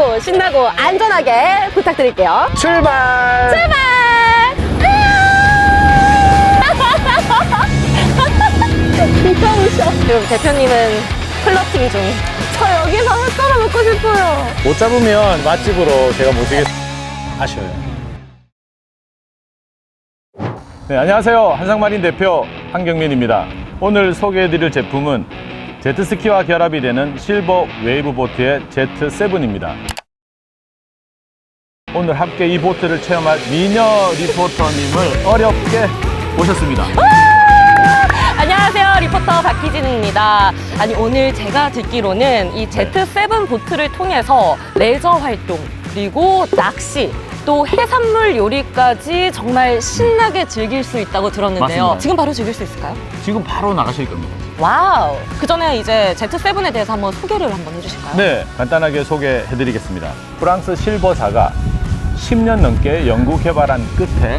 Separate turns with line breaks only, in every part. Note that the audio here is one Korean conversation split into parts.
빠르고 신나고 안전하게 부탁드릴게요.
출발!
출발! 그럼 대표님은 플러팅 중. 저 여기서 햇살아 먹고 싶어요.
못 잡으면 맛집으로 제가 모시겠 아쉬워요. 네, 안녕하세요. 한상마린 대표 한경민입니다. 오늘 소개해드릴 제품은 제트스키와 결합이 되는 실버 웨이브 보트의 제트7입니다. 오늘 함께 이 보트를 체험할 미녀 리포터님을 어렵게 모셨습니다.
안녕하세요. 리포터 박희진입니다. 아니, 오늘 제가 듣기로는 이 Z7 보트를 통해서 레저 활동, 그리고 낚시, 또 해산물 요리까지 정말 신나게 즐길 수 있다고 들었는데요.
맞습니다.
지금 바로 즐길 수 있을까요?
지금 바로 나가실 겁니다.
와우. 그 전에 이제 Z7에 대해서 한번 소개를 한번 해주실까요?
네, 간단하게 소개해드리겠습니다. 프랑스 실버사가 10년 넘게 연구 개발한 끝에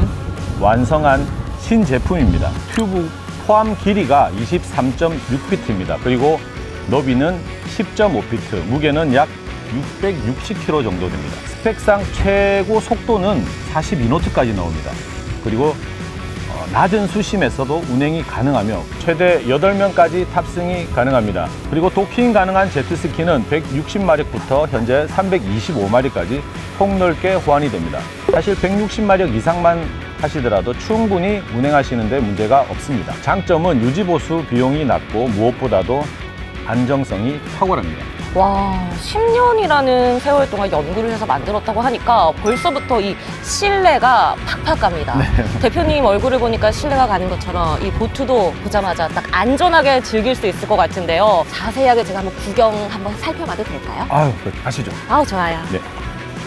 완성한 신제품입니다. 튜브 포함 길이가 23.6피트입니다. 그리고 너비는 10.5피트, 무게는 약 660kg 정도 됩니다. 스펙상 최고 속도는 42노트까지 나옵니다. 그리고 어, 낮은 수심에서도 운행이 가능하며 최대 8명까지 탑승이 가능합니다. 그리고 도킹 가능한 제트스키는 160마력부터 현재 325마력까지 폭넓게 호환이 됩니다. 사실 160마력 이상만 하시더라도 충분히 운행하시는데 문제가 없습니다. 장점은 유지보수 비용이 낮고 무엇보다도 안정성이 탁월합니다.
와, 10년이라는 세월 동안 연구를 해서 만들었다고 하니까 벌써부터 이 신뢰가 팍팍 갑니다. 대표님 얼굴을 보니까 신뢰가 가는 것처럼 이 보트도 보자마자 딱 안전하게 즐길 수 있을 것 같은데요. 자세하게 제가 한번 구경 한번 살펴봐도 될까요?
아유, 가시죠.
아우, 좋아요.
네.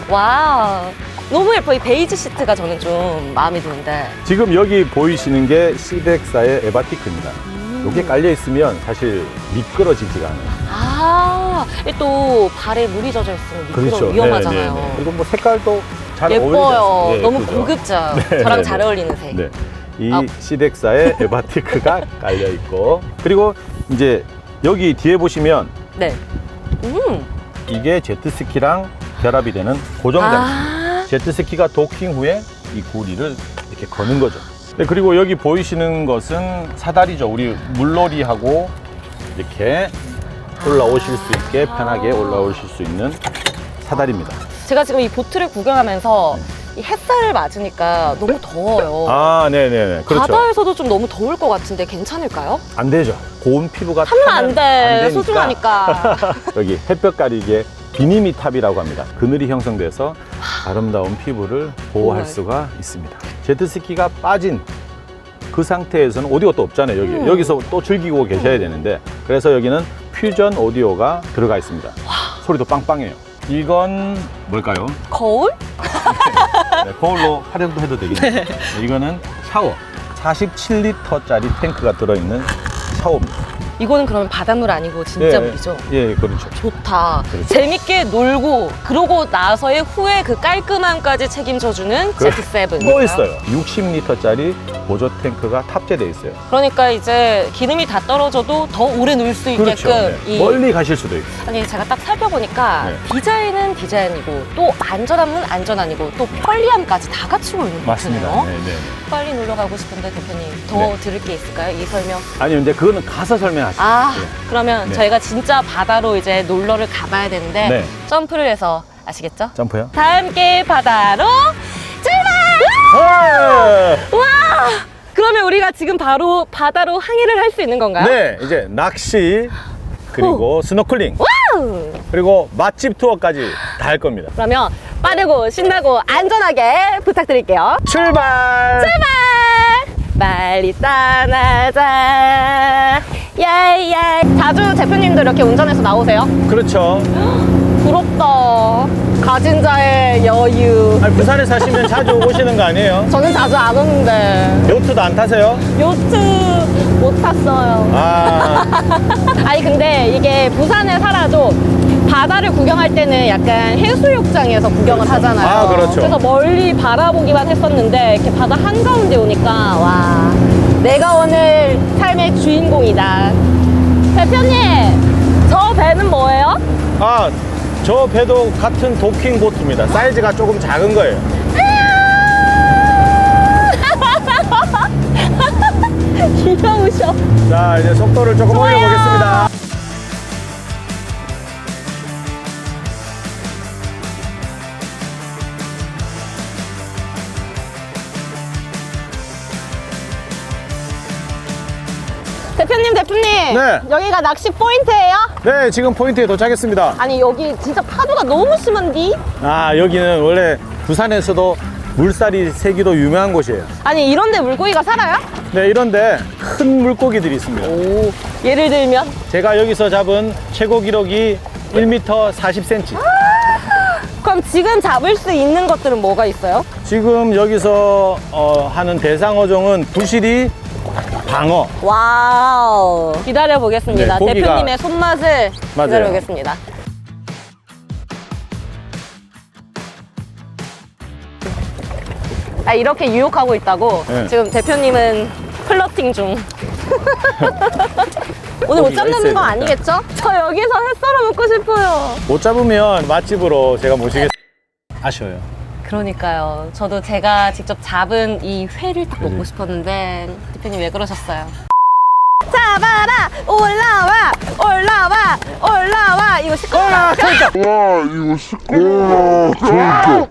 와, 너무 예뻐. 이 베이지 시트가 저는 좀 마음에 드는데.
지금 여기 보이시는 게 시덱사의 에바티크입니다.
음.
이게 깔려 있으면 사실 미끄러지지가 않아요.
아, 이또 발에 물이 젖어 있으면 미끄러 위험하잖아요.
네, 네, 네. 그리고 뭐 색깔도 잘
예뻐요.
예,
너무
그죠?
고급져.
네,
저랑
네,
잘
네.
어울리는 색.
네. 이
아.
시덱사의 에바티크가 깔려 있고 그리고 이제 여기 뒤에 보시면
네. 음.
이게 제트스키랑 결합이 되는 고정 장치.
아,
제트스키가 도킹 후에 이 구리를 이렇게 거는 거죠. 네, 그리고 여기 보이시는 것은 사다리죠. 우리 물놀이하고 이렇게 올라오실 수 있게 편하게 올라오실 수 있는 사다리입니다.
제가 지금 이 보트를 구경하면서 이 햇살을 맞으니까 너무 더워요.
아, 네네네. 그렇죠.
바다에서도 좀 너무 더울 것 같은데 괜찮을까요?
안 되죠. 고운 피부가
하면 안
타면
돼.
되니까
소중하니까.
여기 햇볕 가리개 비니미 탑이라고 합니다. 그늘이 형성돼서 아름다운 피부를 보호할
보호할.
수가 있습니다. 제트스키가 빠진 그 상태에서는 오디오가 또 없잖아요. 여기
음.
여기서 또 즐기고 계셔야 되는데 그래서 여기는 퓨전 오디오가 들어가 있습니다. 소리도 빵빵해요. 이건 뭘까요?
거울?
네, 거울로 활용도 해도 되겠네요. 네, 이거는 샤워. 47리터짜리 탱크가 들어있는 샤워입니다.
이거는 그러면 바닷물 아니고 진짜
예,
물이죠?
예, 그렇죠.
좋다.
그렇죠.
재밌게 놀고 그러고 나서의 후에 그 깔끔함까지 책임져주는
그-
Z7.
또 있어요. 60리터짜리 보조 탱크가 탑재되어 있어요.
그러니까 이제 기름이 다 떨어져도 더 오래 놀 수 있게끔
그렇죠. 네.
이
멀리 가실 수도 있고.
아니 제가 딱 살펴보니까
네.
디자인은 디자인이고 또 안전함은 안전함이고 또 편리함까지 다 갖추고 있는
맞습니다.
거잖아요.
네, 네.
빨리 놀러 가고 싶은데 대표님 더
네.
들을 게 있을까요? 이 설명.
아니 근데 그거는 가서 설명하시죠.
아
네.
그러면
네.
저희가 진짜 바다로 이제 놀러를 가봐야 되는데
네.
점프를 해서 아시겠죠?
점프요.
다 함께 바다로 그러면 우리가 지금 바로 바다로 항해를 할 수 있는 건가요?
네, 이제 낚시 그리고 스노클링
와우!
그리고 맛집 투어까지 다 할 겁니다.
그러면 빠르고 신나고 안전하게 부탁드릴게요.
출발!
출발! 빨리 떠나자. 야야. 자주 대표님도 이렇게 운전해서 나오세요?
그렇죠.
가진 자의 여유.
아니, 부산에 사시면 자주 오시는 거 아니에요?
저는 자주 안 오는데
요트도 안 타세요?
요트 못 탔어요.
아,
아니 근데 이게 부산에 살아도 바다를 구경할 때는 약간 해수욕장에서 구경을 하잖아요.
아, 그렇죠.
래서 멀리 바라보기만 했었는데 이렇게 바다 한가운데 오니까 와 내가 오늘 삶의 주인공이다. 대표님 저 배는 뭐예요?
아 저 배도 같은 도킹 보트입니다. 사이즈가 조금 작은 거예요.
귀여우셔.
자, 이제 속도를 조금
좋아요.
올려보겠습니다.
여기가 낚시 포인트예요?
네, 지금 포인트에 도착했습니다.
아니 여기 진짜 파도가 너무 심한디?
아, 여기는 원래 부산에서도 물살이 세기도 유명한 곳이에요.
아니 이런데 물고기가 살아요?
네, 이런데 큰 물고기들이 있습니다.
오. 예를 들면
제가 여기서 잡은 최고 기록이 1m 40cm.
그럼 지금 잡을 수 있는 것들은 뭐가 있어요?
지금 여기서 어, 하는 대상어종은 부시리, 방어.
와우. 기다려 보겠습니다.
네, 고기가-
대표님의 손맛을
맞아요.
기다려 보겠습니다. 아 이렇게 유혹하고 있다고
네.
지금 대표님은 플러팅 중. 오늘 못
고기가
잡는
있어야
거
되니까.
아니겠죠? 저 여기서 회 썰어 먹고 싶어요.
못 잡으면 맛집으로 제가 모시겠 아쉬워요.
그러니까요. 저도 제가 직접 잡은 이 회를 딱 먹고
그지.
싶었는데 대표님 왜 그러셨어요? 잡아라 올라와 올라와 올라와 이거 시끄러워.
아.
와 이거 시끄러워 진짜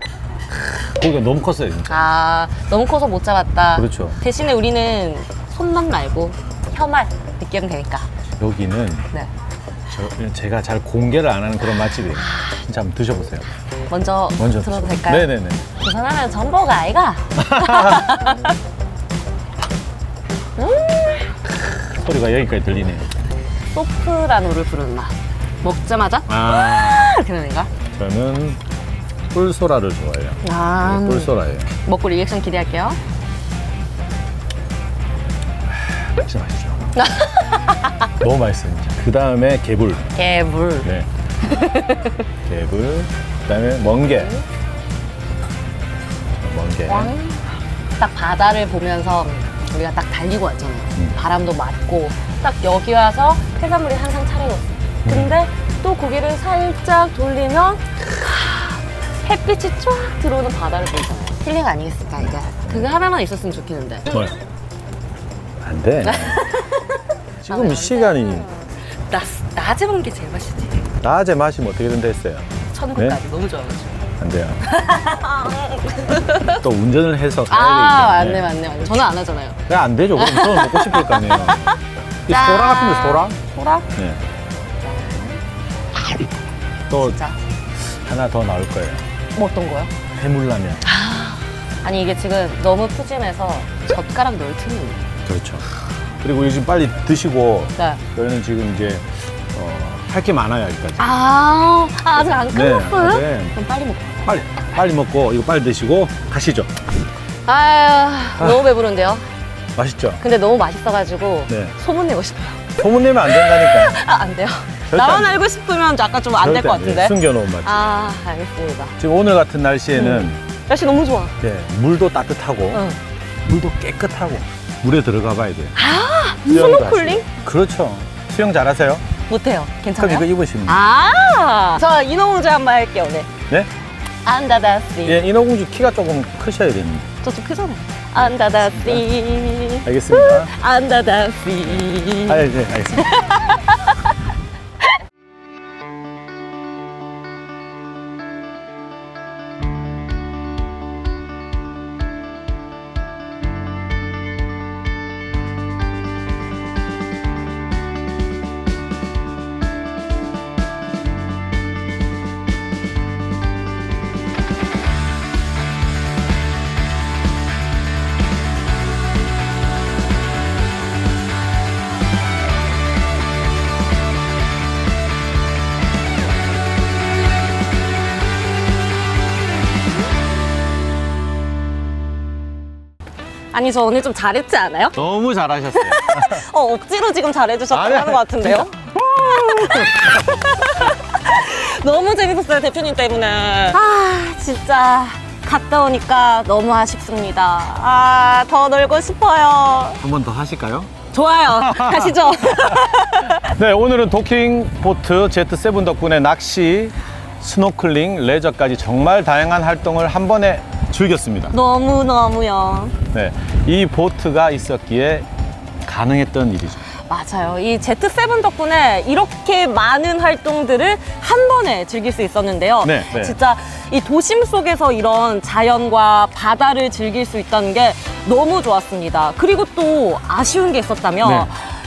고기가 너무 컸어요. 진짜.
아 너무 커서 못 잡았다.
그렇죠.
대신에 우리는 손맛 말고 혀맛 느끼면 되니까.
여기는
네.
저, 제가 잘 공개를 안 하는 그런 맛집이에요. 진짜 한번 드셔보세요.
먼저,
먼저
들어도
드셔.
될까요?
네네네.
부산하면 전보가 아이가.
소리가 여기까지 들리네요.
소프라노를 부르는 맛. 먹자마자
아,
이렇게 되는 가?
저는 꿀소라를 좋아해요.
아
네, 꿀소라예요.
먹고 리액션 기대할게요.
진짜 맛있죠. 너무 맛있어요. 진짜. 그 다음에 개불.
개물.
네. 개불. 그 다음에 멍게. 멍게.
꽝. 딱 바다를 보면서 우리가 딱 달리고 왔잖아요.
음.
바람도 맞고 딱 여기 와서 해산물이 항상 차려졌어. 근데 또 고개를 살짝 돌리면 하, 햇빛이 쫙 들어오는 바다를 보이잖아요. 힐링 아니겠을까 이게? 그거 하나만 있었으면 좋겠는데.
뭐야? 안 돼. 지금 시간이
나 낮에 먹는 게 제일 맛있지.
낮에 마시면 어떻게 된다 했어요?
천국까지
네?
너무 좋아가지고.
안 돼요. 또 운전을 해서
아
가야
맞네
되기 때문에.
맞네 맞네. 저는 안 하잖아요.
그냥 안 되죠. 그럼 저는 먹고 싶을 거 아니에요. 이
짠.
소라 같은데 소라?
소라?
네. 또
진짜.
하나 더 나올 거예요.
뭐 어떤 거요?
해물라면.
아니 이게 지금 너무 푸짐해서 젓가락 넣을 틈이 없네.
그렇죠. 그리고 요즘 빨리 드시고
네.
저희는 지금 이제 어, 할 게 많아요 아직까지.
아, 아, 아직 안
네,
끝났어요?
네.
그럼 빨리 먹고.
빨리 빨리 먹고 이거 빨리 드시고 가시죠.
아유, 너무 배부른데요?
맛있죠?
근데 너무 맛있어가지고
네.
소문 내고 싶어요.
소문 내면 안 된다니까.
아, 안 돼요.
절대
나만
안 돼.
알고 싶으면 약간 좀 안 될
절대
것
안 돼요.
같은데.
숨겨놓은 맛.
아, 알겠습니다.
지금 오늘 같은 날씨에는
날씨 너무 좋아.
네, 물도 따뜻하고
응.
물도 깨끗하고 물에 들어가 봐야 돼요.
아, 스노클링?
그렇죠. 수영 잘하세요?
못해요.
그럼
괜찮아요?
이거 입으시면 돼요.
아, 저 인어공주 한 번 할게요, 오늘.
네?
안다다씨.
예, 인어공주 키가 조금 크셔야 됩니다.
저 좀 크잖아요. 안다다씨.
알겠습니다.
안다다씨.
아, 예, 네, 알겠습니다.
아니, 저 오늘 좀 잘했지 않아요?
너무 잘하셨어요.
어, 억지로 지금 잘해주셨다고
아니,
하는 것 같은데요? 너무 재밌었어요, 대표님 때문에. 아, 진짜. 갔다 오니까 너무 아쉽습니다. 아, 더 놀고 싶어요.
한 번 더 하실까요?
좋아요. 가시죠.
네, 오늘은 도킹 보트 Z7 덕분에 낚시 스노클링, 레저까지 정말 다양한 활동을 한 번에 즐겼습니다.
너무너무요.
네, 이 보트가 있었기에 가능했던 일이죠.
맞아요. 이 Z7 덕분에 이렇게 많은 활동들을 한 번에 즐길 수 있었는데요.
네, 네.
진짜 이 도심 속에서 이런 자연과 바다를 즐길 수 있다는 게 너무 좋았습니다. 그리고 또 아쉬운 게 있었다면
네.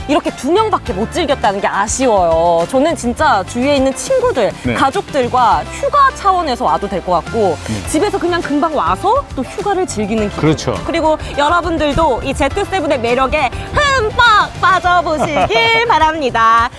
이렇게 두 명밖에 못 즐겼다는 게 아쉬워요. 저는 진짜 주위에 있는 친구들,
네.
가족들과 휴가 차원에서 와도 될 것 같고 집에서 그냥 금방 와서 또 휴가를 즐기는 기분.
그렇죠.
그리고 여러분들도 이 Z7의 매력에 흠뻑 빠져보시길 바랍니다.